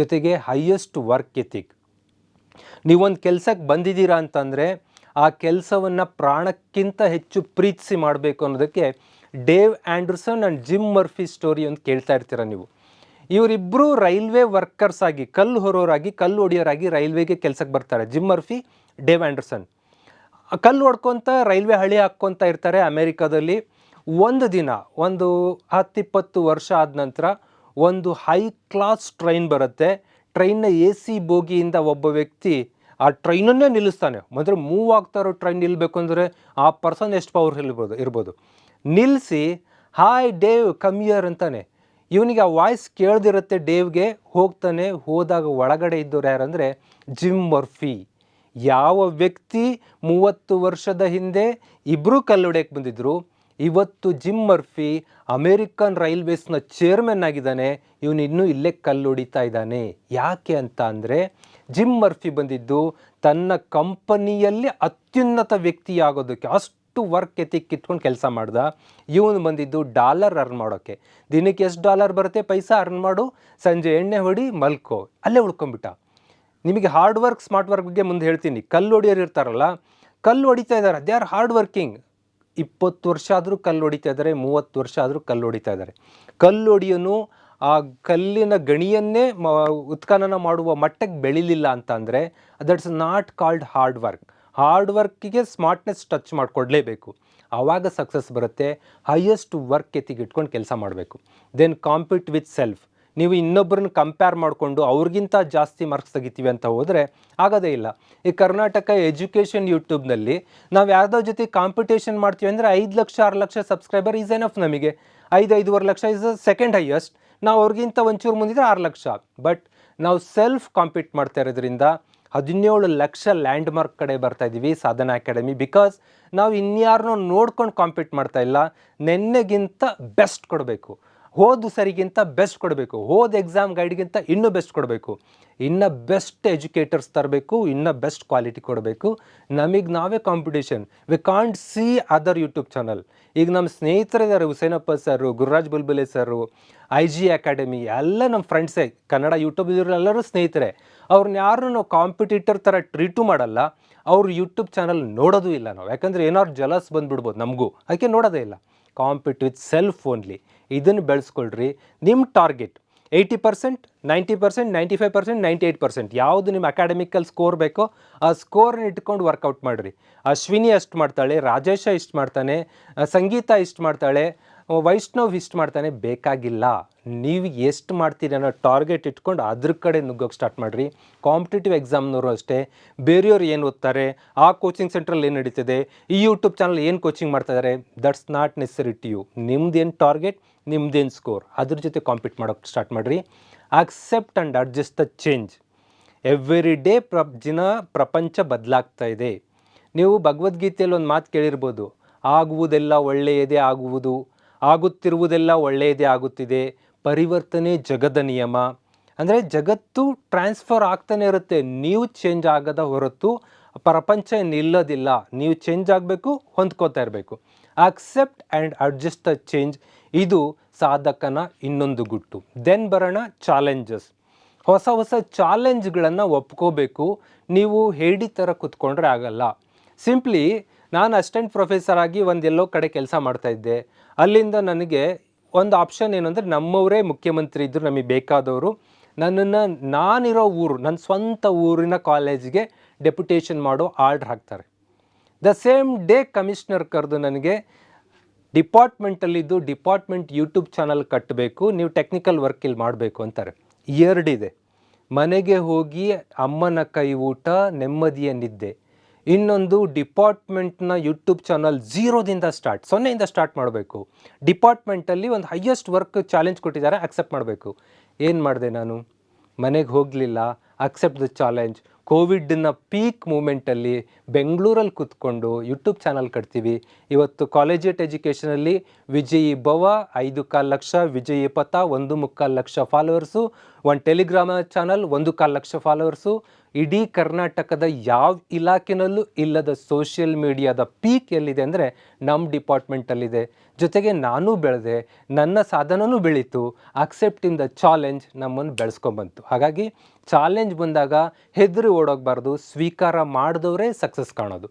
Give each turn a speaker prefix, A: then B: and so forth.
A: ಜೊತೆಗೆ highest work ethic ನೀವೊಂದು ಕೆಲಸಕ್ಕೆ ಬಂದಿದ್ದೀರಾ ಅಂತಂದರೆ, ಆ ಕೆಲಸವನ್ನು ಪ್ರಾಣಕ್ಕಿಂತ ಹೆಚ್ಚು ಪ್ರೀತಿಸಿ ಮಾಡಬೇಕು ಅನ್ನೋದಕ್ಕೆ Dave Anderson and Jim Murphy story ಒಂದು ಕೇಳ್ತಾ ಇರ್ತೀರ ನೀವು. ಇವರಿಬ್ಬರು ರೈಲ್ವೆ ವರ್ಕರ್ಸ್ ಆಗಿ, ಕಲ್ಲು ಹೊರೋರಾಗಿ, ಕಲ್ಲು ಹೊಡಿಯೋರಾಗಿ ರೈಲ್ವೆಗೆ ಕೆಲಸಕ್ಕೆ ಬರ್ತಾರೆ. ಜಿಮ್ ಮರ್ಫಿ ಡೇವ್ ಆ್ಯಂಡರ್ಸನ್ ಕಲ್ಲು ಹೊಡ್ಕೊತ, ರೈಲ್ವೆ ಹಳಿ ಹಾಕ್ಕೊತ ಇರ್ತಾರೆ ಅಮೇರಿಕಾದಲ್ಲಿ. ಒಂದು ದಿನ, ಒಂದು ಹತ್ತಿಪ್ಪತ್ತು ವರ್ಷ ಆದ ನಂತರ ಒಂದು ಹೈ ಕ್ಲಾಸ್ ಟ್ರೈನ್ ಬರುತ್ತೆ. ಟ್ರೈನ್ನ ಎ ಸಿ ಬೋಗಿಯಿಂದ ಒಬ್ಬ ವ್ಯಕ್ತಿ ಆ ಟ್ರೈನನ್ನೇ ನಿಲ್ಲಿಸ್ತಾನೆ. ಅಂದರೆ ಮೂವ್ ಆಗ್ತಾ ಇರೋ ಟ್ರೈನ್ ನಿಲ್ಲಬೇಕು ಅಂದರೆ ಆ ಪರ್ಸನ್ ಎಷ್ಟು ಪವರ್ ಇರ್ಬೋದು ಇರ್ಬೋದು. ನಿಲ್ಲಿಸಿ ಹಾಯ್ ಡೇವ್ ಕಮಿಯರ್ ಅಂತಾನೆ. ಇವನಿಗೆ ಆ ವಾಯ್ಸ್ ಕೇಳ್ದಿರುತ್ತೆ ಡೇವ್ಗೆ ಹೋಗ್ತಾನೆ. ಹೋದಾಗ ಒಳಗಡೆ ಇದ್ದವ್ರು ಯಾರಂದರೆ ಜಿಮ್ ಮರ್ಫಿ ಯಾವ ವ್ಯಕ್ತಿ ಮೂವತ್ತು ವರ್ಷದ ಹಿಂದೆ ಇಬ್ಬರೂ ಕಲ್ಲೊಡೆಯಕ್ಕೆ ಬಂದಿದ್ರು ಇವತ್ತು ಜಿಮ್ ಮರ್ಫಿ ಅಮೇರಿಕನ್ ರೈಲ್ವೇಸ್ನ ಚೇರ್ಮನ್ ಆಗಿದ್ದಾನೆ. ಇವನು ಇನ್ನೂ ಇಲ್ಲೇ ಕಲ್ಲು ಹೊಡಿತಾ ಇದ್ದಾನೆ. ಯಾಕೆ ಅಂತ ಅಂದರೆ ಜಿಮ್ ಮರ್ಫಿ ಬಂದಿದ್ದು ತನ್ನ ಕಂಪನಿಯಲ್ಲಿ ಅತ್ಯುನ್ನತ ವ್ಯಕ್ತಿ ಆಗೋದಕ್ಕೆ ಅಷ್ಟು ವರ್ಕ್ ಎತಿಕ್ ಇಟ್ಕೊಂಡು ಕೆಲಸ ಮಾಡ್ದ. ಇವನು ಬಂದಿದ್ದು ಡಾಲರ್ ಅರ್ನ್ ಮಾಡೋಕ್ಕೆ ದಿನಕ್ಕೆ ಎಷ್ಟು ಡಾಲರ್ ಬರುತ್ತೆ? ಪೈಸಾ ಅರ್ನ್ ಮಾಡು. ಸಂಜೆ ಎಣ್ಣೆ ಹೊಡಿ, ಮಲ್ಕೋ. ಅಲ್ಲೇ ಉಳ್ಕೊಂಬಿಟ್ಟ ನಿಮಗೆ ಹಾರ್ಡ್ ವರ್ಕ್, ಸ್ಮಾರ್ಟ್ ವರ್ಕ್ ಬಗ್ಗೆ ಮುಂದೆ ಹೇಳ್ತೀನಿ. ಕಲ್ಲು ಹೊಡಿಯೋರು ಇರ್ತಾರಲ್ಲ, ಕಲ್ಲು ಹೊಡಿತಾ ಇದ್ದಾರೆ. They are hard working. ಇಪ್ಪತ್ತು ವರ್ಷ ಆದರೂ ಕಲ್ಲು ಹೊಡಿತಾ ಇದ್ದಾರೆ, ಮೂವತ್ತು ವರ್ಷ ಆದರೂ ಕಲ್ಲು ಹೊಡಿತಾ ಇದ್ದಾರೆ. ಕಲ್ಲು ಹೊಡಿಯೋನು ಆ ಕಲ್ಲಿನ ಗಣಿಯನ್ನೇ ಮ, ಉತ್ಖನನ ಮಾಡುವ ಮಟ್ಟಕ್ಕೆ ಬೆಳಿಲಿಲ್ಲ ಅಂತ ಅಂದರೆ that's not called hard work hard ವರ್ಕಿಗೆ smartness touch ಮಾಡಿಕೊಡ್ಲೇಬೇಕು. ಆವಾಗ ಸಕ್ಸಸ್ ಬರುತ್ತೆ ಹೈಯೆಸ್ಟ್ ವರ್ಕ್ ಎತ್ತಿಗೆ ಇಟ್ಕೊಂಡು ಕೆಲಸ ಮಾಡಬೇಕು. ದೆನ್ ಕಾಂಪೀಟ್ ವಿತ್ ಸೆಲ್ಫ್ ನೀವು ಇನ್ನೊಬ್ಬರನ್ನ ಕಂಪೇರ್ ಮಾಡಿಕೊಂಡು ಅವ್ರಿಗಿಂತ ಜಾಸ್ತಿ ಮಾರ್ಕ್ಸ್ ತೆಗಿತೀವಿ ಅಂತ ಹೋದರೆ ಆಗೋದೇ ಇಲ್ಲ. ಈ ಕರ್ನಾಟಕ ಎಜುಕೇಷನ್ ಯೂಟ್ಯೂಬ್ನಲ್ಲಿ ನಾವು ಯಾವುದೋ ಜೊತೆ ಕಾಂಪಿಟೇಷನ್ ಮಾಡ್ತೀವಿ ಅಂದರೆ ಐದು ಲಕ್ಷ, ಆರು ಲಕ್ಷ ಸಬ್ಸ್ಕ್ರೈಬರ್ ಈಸ್ ಎನಫ್ ನಮಗೆ. ಐದು, ಐದೂವರೆ ಲಕ್ಷ ಇಸ್ ಸೆಕೆಂಡ್ ಹೈಯೆಸ್ಟ್ ನಾವು ಅವ್ರಿಗಿಂತ ಒಂಚೂರು ಮುಂದಿದ್ರೆ ಆರು ಲಕ್ಷ. ಬಟ್ ನಾವು ಸೆಲ್ಫ್ ಕಾಂಪೀಟ್ ಮಾಡ್ತಾ ಇರೋದ್ರಿಂದ ಹದಿನೇಳು ಲಕ್ಷ ಲ್ಯಾಂಡ್ ಮಾರ್ಕ್ ಕಡೆ ಬರ್ತಾ ಇದ್ದೀವಿ ಸಾಧನಾ ಅಕಾಡೆಮಿ ಬಿಕಾಸ್ ನಾವು ಇನ್ಯಾರನ್ನೋ ನೋಡ್ಕೊಂಡು ಕಾಂಪೀಟ್ ಮಾಡ್ತಾ ಇಲ್ಲ. ನೆನ್ನೆಗಿಂತ ಬೆಸ್ಟ್ ಕೊಡಬೇಕು. ಹೋದ ಸರಿಗಿಂತ ಬೆಸ್ಟ್ ಕೊಡಬೇಕು. ಹೋದ ಎಕ್ಸಾಮ್ ಗೈಡ್ಗಿಂತ ಇನ್ನೂ ಬೆಸ್ಟ್ ಕೊಡಬೇಕು. ಇನ್ನು ಬೆಸ್ಟ್ ಎಜುಕೇಟರ್ಸ್ ತರಬೇಕು, ಇನ್ನು ಬೆಸ್ಟ್ ಕ್ವಾಲಿಟಿ ಕೊಡಬೇಕು. ನಮಗೆ ನಾವೇ competition we can't see other YouTube channel ಈಗ ನಮ್ಮ ಸ್ನೇಹಿತರಿದ್ದಾರೆ Husenappa sir Gururaj Bulbule sir I G academy ಎಲ್ಲ ನಮ್ಮ ಫ್ರೆಂಡ್ಸೇ ಕನ್ನಡ ಯೂಟ್ಯೂಬ್ ಎಲ್ಲರೂ ಸ್ನೇಹಿತರೆ. ಅವ್ರನ್ನ ಯಾರು ನಾವು ಕಾಂಪಿಟೇಟರ್ ಥರ ಟ್ರೀಟು ಮಾಡಲ್ಲ. ಅವ್ರ ಯೂಟ್ಯೂಬ್ ಚಾನಲ್ ನೋಡೋದು ಇಲ್ಲ ನಾವು. ಯಾಕಂದರೆ ಏನಾದ್ರು ಜಲಸ್ ಬಂದುಬಿಡ್ಬೋದು ನಮಗೂ. ಅದಕ್ಕೆ ನೋಡೋದೇ ಇಲ್ಲ. ಕಾಂಪಿಟ್ ವಿತ್ ಸೆಲ್ಫ್ ಓನ್ಲಿ ಇದನ್ನು ಬೆಳೆಸ್ಕೊಳ್ರಿ. ನಿಮ್ಮ target eighty percent ninety percent ninety five percent ninety eight percent ಯಾವುದು ನಿಮ್ಮ ಅಕಾಡೆಮಿಕಲ್ ಸ್ಕೋರ್ ಬೇಕೋ ಆ ಸ್ಕೋರ್ನ ಇಟ್ಕೊಂಡು ವರ್ಕೌಟ್ ಮಾಡಿರಿ. ಅಶ್ವಿನಿ ಅಷ್ಟು ಮಾಡ್ತಾಳೆ, ರಾಜೇಶ ಇಷ್ಟು ಮಾಡ್ತಾನೆ, ಸಂಗೀತ ಇಷ್ಟು ಮಾಡ್ತಾಳೆ ವೈಷ್ಣವ್ ಇಷ್ಟು ಮಾಡ್ತಾನೆ, ಬೇಕಾಗಿಲ್ಲ, ನೀವು ಎಷ್ಟು ಮಾಡ್ತೀರಿ ಅನ್ನೋ ಟಾರ್ಗೆಟ್ ಇಟ್ಕೊಂಡು ಅದ್ರ ಕಡೆ ನುಗ್ಗೋಕೆ ಸ್ಟಾರ್ಟ್ ಮಾಡಿರಿ. ಕಾಂಪಿಟೇಟಿವ್ ಎಕ್ಸಾಮ್ನವರು ಅಷ್ಟೇ, ಬೇರೆಯವ್ರು ಏನು ಓದ್ತಾರೆ, ಆ ಕೋಚಿಂಗ್ ಸೆಂಟ್ರಲ್ಲಿ ಏನು ನಡೀತಿದೆ, ಈ ಯೂಟ್ಯೂಬ್ ಚಾನಲ್ ಏನು ಕೋಚಿಂಗ್ ಮಾಡ್ತಾ ಇದ್ದಾರೆ that's not necessary to you ನಿಮ್ದೇನು ಟಾರ್ಗೆಟ್ ನಿಮ್ದೇನು ಸ್ಕೋರ್ ಅದ್ರ ಜೊತೆ ಕಾಂಪೀಟ್ ಮಾಡೋಕ್ಕೆ ಸ್ಟಾರ್ಟ್ ಮಾಡಿರಿ. Accept and adjust the change every day ಪ್ರ, ದಿನ ಪ್ರಪಂಚ ಬದಲಾಗ್ತಾ ಇದೆ. ನೀವು ಭಗವದ್ಗೀತೆಯಲ್ಲಿ ಒಂದು ಮಾತು ಕೇಳಿರ್ಬೋದು, ಆಗುವುದೆಲ್ಲ ಒಳ್ಳೆಯದೇ ಆಗುವುದು. ಆಗುತ್ತಿರುವುದೆಲ್ಲ ಒಳ್ಳೆಯದೇ ಆಗುತ್ತಿದೆ. ಪರಿವರ್ತನೆ ಜಗದ ನಿಯಮ. ಅಂದರೆ ಜಗತ್ತು ಟ್ರಾನ್ಸ್ಫರ್ ಆಗ್ತಾನೆ ಇರುತ್ತೆ. ನೀವು ಚೇಂಜ್ ಆಗದ ಹೊರತು ಪ್ರಪಂಚ ನಿಲ್ಲೋದಿಲ್ಲ. ನೀವು ಚೇಂಜ್ ಆಗಬೇಕು, ಹೊಂದ್ಕೋತಾ ಇರಬೇಕು. Accept and adjust the change ಇದು ಸಾಧಕನ ಇನ್ನೊಂದು ಗುಟ್ಟು. ದೆನ್ ಬರೋಣ ಚಾಲೆಂಜಸ್ ಹೊಸ ಹೊಸ ಚಾಲೆಂಜ್ಗಳನ್ನು ಒಪ್ಕೋಬೇಕು. ನೀವು ಹೇಡಿ ಥರ ಕೂತ್ಕೊಂಡ್ರೆ ಆಗಲ್ಲ. ಸಿಂಪ್ಲಿ ನಾನು ಅಸಿಸ್ಟೆಂಟ್ ಪ್ರೊಫೆಸರ್ ಆಗಿ ಒಂದು ಎಲ್ಲೋ ಕಡೆ ಕೆಲಸ ಮಾಡ್ತಾ ಇದ್ದೆ. ಅಲ್ಲಿಂದ ನನಗೆ ಒಂದು ಆಪ್ಷನ್ ಏನು ನಮ್ಮವರೇ ಮುಖ್ಯಮಂತ್ರಿ ಇದ್ದರು ನಮಗೆ ಬೇಕಾದವರು. ನನ್ನನ್ನು ನಾನಿರೋ ಊರು, ನನ್ನ ಸ್ವಂತ ಊರಿನ ಕಾಲೇಜಿಗೆ ಡೆಪ್ಯುಟೇಷನ್ ಮಾಡೋ ಆರ್ಡ್ರ್ ಹಾಕ್ತಾರೆ. ದ ಸೇಮ್ ಡೇ ಕಮಿಷ್ನರ್ ಕರೆದು ನನಗೆ ಡಿಪಾರ್ಟ್ಮೆಂಟಲ್ಲಿದ್ದು ಡಿಪಾರ್ಟ್ಮೆಂಟ್ ಯೂಟ್ಯೂಬ್ ಚಾನಲ್ ಕಟ್ಟಬೇಕು ನೀವು ಟೆಕ್ನಿಕಲ್ ವರ್ಕ್ ಇಲ್ಲಿ ಮಾಡಬೇಕು ಅಂತಾರೆ. ಎರಡಿದೆ ಮನೆಗೆ ಹೋಗಿ ಅಮ್ಮನ ಕೈ ಊಟ, ನೆಮ್ಮದಿಯ ನಿದ್ದೆ. ಇನ್ನೊಂದು ಡಿಪಾರ್ಟ್ಮೆಂಟ್ನ ಯೂಟ್ಯೂಬ್ ಚಾನಲ್ ಝೀರೋದಿಂದ ಸ್ಟಾರ್ಟ್, ಸೊನ್ನೆಯಿಂದ ಸ್ಟಾರ್ಟ್ ಮಾಡಬೇಕು. ಡಿಪಾರ್ಟ್ಮೆಂಟಲ್ಲಿ ಒಂದು ಹೈಯೆಸ್ಟ್ ವರ್ಕ್ ಚಾಲೆಂಜ್ ಕೊಟ್ಟಿದ್ದಾರೆ, ಅಕ್ಸೆಪ್ಟ್ ಮಾಡಬೇಕು. ಏನು ಮಾಡಿದೆ ನಾನು? ಮನೆಗೆ ಹೋಗಲಿಲ್ಲ, ಅಕ್ಸೆಪ್ಟ್ ದ ಚಾಲೆಂಜ್. ಕೋವಿಡ್ನ ಪೀಕ್ ಮೂಮೆಂಟಲ್ಲಿ ಬೆಂಗಳೂರಲ್ಲಿ ಕೂತ್ಕೊಂಡು ಯೂಟ್ಯೂಬ್ ಚಾನಲ್ ಕಟ್ತೀವಿ. ಇವತ್ತು ಕಾಲೇಜೇಟ್ ಎಜುಕೇಷನಲ್ಲಿ ವಿಜಯಿ ಭವ ಐದು ಕಾಲು ಲಕ್ಷ, ವಿಜಯಿ ಪಥ ಒಂದು ಮುಕ್ಕಾಲು ಲಕ್ಷ ಫಾಲೋವರ್ಸು ಒಂದು ಟೆಲಿಗ್ರಾಮ ಚಾನಲ್ ಒಂದು ಕಾಲು ಲಕ್ಷ ಫಾಲೋವರ್ಸು ಇಡೀ ಕರ್ನಾಟಕದ ಯಾವ ಇಲಾಖೆನಲ್ಲೂ ಇಲ್ಲದ ಸೋಷಿಯಲ್ ಮೀಡಿಯಾದ ಪೀಕ್ ಎಲ್ಲಿದೆ ಅಂದರೆ ನಮ್ಮ ಡಿಪಾರ್ಟ್ಮೆಂಟಲ್ಲಿದೆ ಜೊತೆಗೆ ನಾನು ಬೆಳೆದೆ, ನನ್ನ ಸಾಧನನೂ ಬೆಳೀತು ಅಕ್ಸೆಪ್ಟ್ ಇನ್ ದ ಚಾಲೆಂಜ್ ನಮ್ಮನ್ನು ಬೆಳೆಸ್ಕೊಂಬಂತು ಹಾಗಾಗಿ ಚಾಲೆಂಜ್ ಬಂದಾಗ ಹೆದರಿ ಓಡೋಗಬಾರ್ದು, ಸ್ವೀಕಾರ ಮಾಡಿದವರೇ ಸಕ್ಸಸ್ ಕಾಣೋದು.